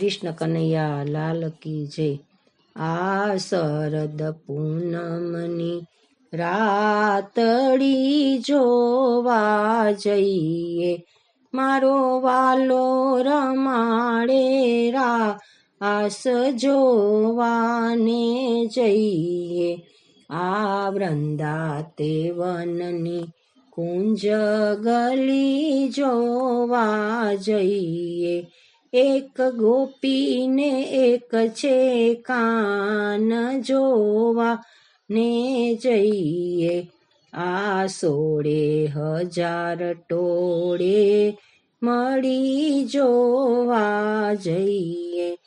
કૃષ્ણ કનૈયા, લાલ કી જય. આ શરદ પૂનમની રાતડી જોવા જઈએ. મારો વાલો રમાડે રા આસ જોવાને જઈએ. આ વૃંદા તે કુંજ ગલી જોવા જઈએ. એક ગોપીને એક છે કાન જોવા. ને જઈએ આ સોળે હજાર ટોળે મળી જોવા જઈએ.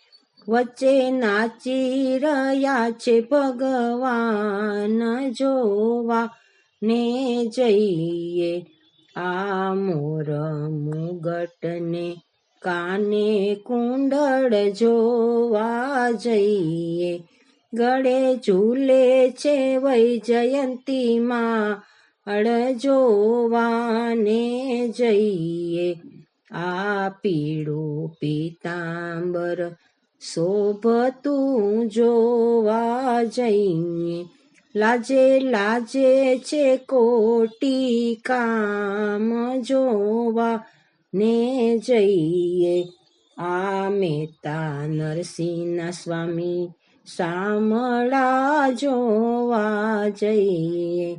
વચ્ચે નાચી રહ્યા છે ભગવાન જોવા. ને જઈએ આ મોર મુગટને કાને કુંડળ જોવા જઈએ? ગળે ઝૂલે છે વૈ જયંતીમાં અળ જોવાને જઈએ. આ પીળું પીતાંબર શોભતું જોવા જઈએ. લાજે લાજે છે કોટી કામ જોવા ને જઈએ. આ મેતા નરસિંહના સ્વામી શામળા જોવા જઈએ.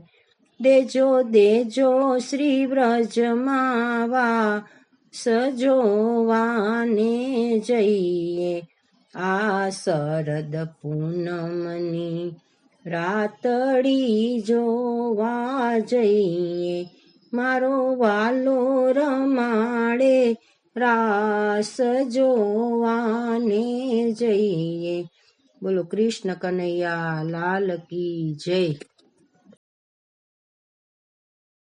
દેજો દેજો શ્રી વ્રજમાવા સજોવાને જઈએ. આ શરદ પૂનમની રાતડી જોવા જઈએ. મારો વાલો રમાડે રાસ જોવાને જઈએ. બોલો કૃષ્ણ કનૈયા લાલ કી જય.